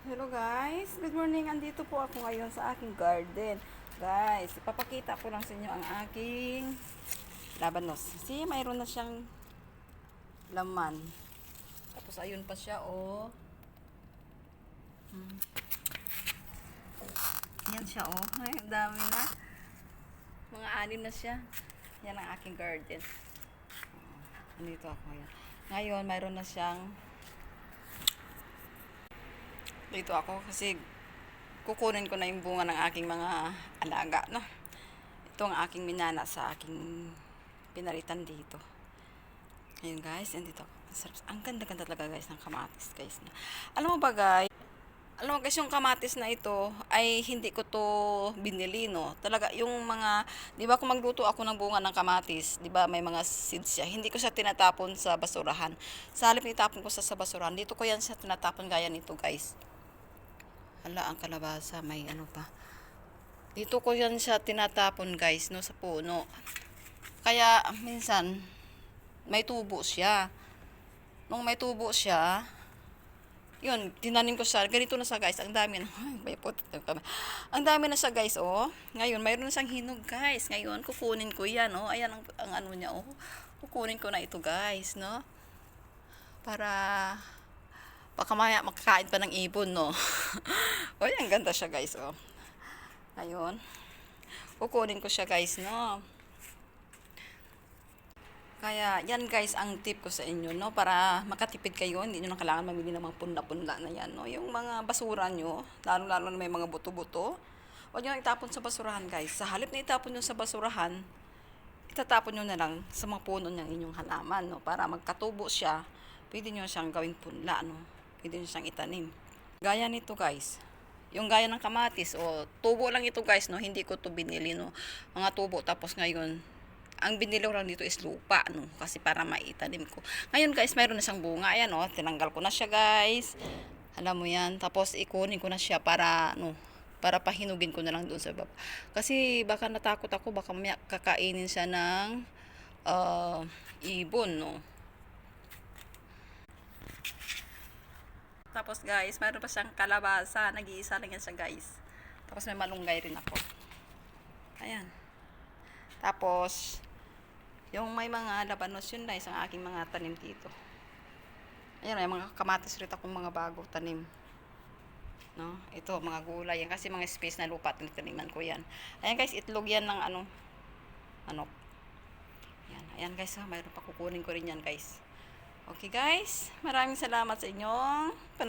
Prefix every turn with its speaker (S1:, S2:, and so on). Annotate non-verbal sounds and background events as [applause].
S1: Hello guys, good morning. Andito po ako ngayon sa aking garden. Guys, ipapakita ko lang sa inyo ang aking labanos. See, mayroon na siyang laman. Tapos ayun pa siya, oh. Hmm. Yan siya, oh. [laughs] Ay, dami na. Mga anim na siya. Yan ang aking garden. Andito ako ngayon. Ngayon, mayroon na siyang dito ako kasi kukunin ko na yung bunga ng aking mga alaga, no? Ito ang aking minana sa aking pinalitan dito. Ayun guys, andito ako. Ang ganda-ganda talaga guys ng kamatis guys. Alam mo ba guys, alam mo guys yung kamatis na ito ay hindi ko to binili no. Talaga yung mga, 'di ba kung magluto ako ng bunga ng kamatis, 'di ba may mga seeds siya. Hindi ko siya tinatapon sa basurahan. Sa halip itapon ko sa, sa basurahan, dito ko yan siya tinatapon gaya nito guys. Hala, ang kalabasa, may ano pa. Dito ko yan siya tinatapon guys, no, sa puno. Kaya, minsan, may tubo siya. Nung may tubo siya, yun, tinanim ko siya. Ganito na siya guys, ang dami na. Ay. Ang dami na siya guys, oh. Ngayon, mayroon na siyang hinog guys. Ngayon, kukunin ko yan, oh. Ayan ang, ang ano niya, oh. Kukunin ko na ito guys, no. Para baka maya makakain pa ng ibon, no? [laughs] Uy, ang ganda siya, guys, oh. Ayun. Kukunin ko siya, guys, no? Kaya, yan, guys, ang tip ko sa inyo, no? Para makatipid kayo, hindi nyo na kailangan mamili ng mga punla-punla na yan, no? Yung mga basura nyo, lalo-lalo na may mga buto-buto, huwag nyo itapon sa basurahan, guys. Sa halip na itapon nyo sa basurahan, itatapon nyo na lang sa mga puno ng inyong halaman, no? Para magkatubo siya, pwede nyo siyang gawing punla, no? Pwede nyo siyang itanim. Gaya nito, guys. Yung gaya ng kamatis, o tubo lang ito, guys, no? Hindi ko to binili, no? Mga tubo, tapos ngayon, ang binili ko lang dito is lupa, no? Kasi para maitanim ko. Ngayon, guys, mayroon na siyang bunga. Ayan, no? Tinanggal ko na siya, guys. Alam mo yan. Tapos, ikunin ko na siya para, no? Para pahinugin ko na lang doon sa baba. Kasi, baka natakot ako, baka may kakainin siya ng ah, ibon, no? Tapos guys, mayroon pa siyang kalabasa. Nag-iisa lang yan siya guys. Tapos may malunggay rin ako. Ayan. Tapos, yung may mga labanos yun guys, ang aking mga tanim dito. Ayan, may mga kamatis rin akong mga bago tanim. No? Ito, mga gulay yan. Kasi mga space na lupa, tinitaniman ko yan. Ayan guys, itlog yan ng ano, manok. Ayan, ayan guys, ha, mayroon pa kukunin ko rin yan guys. Okay guys, maraming salamat sa inyong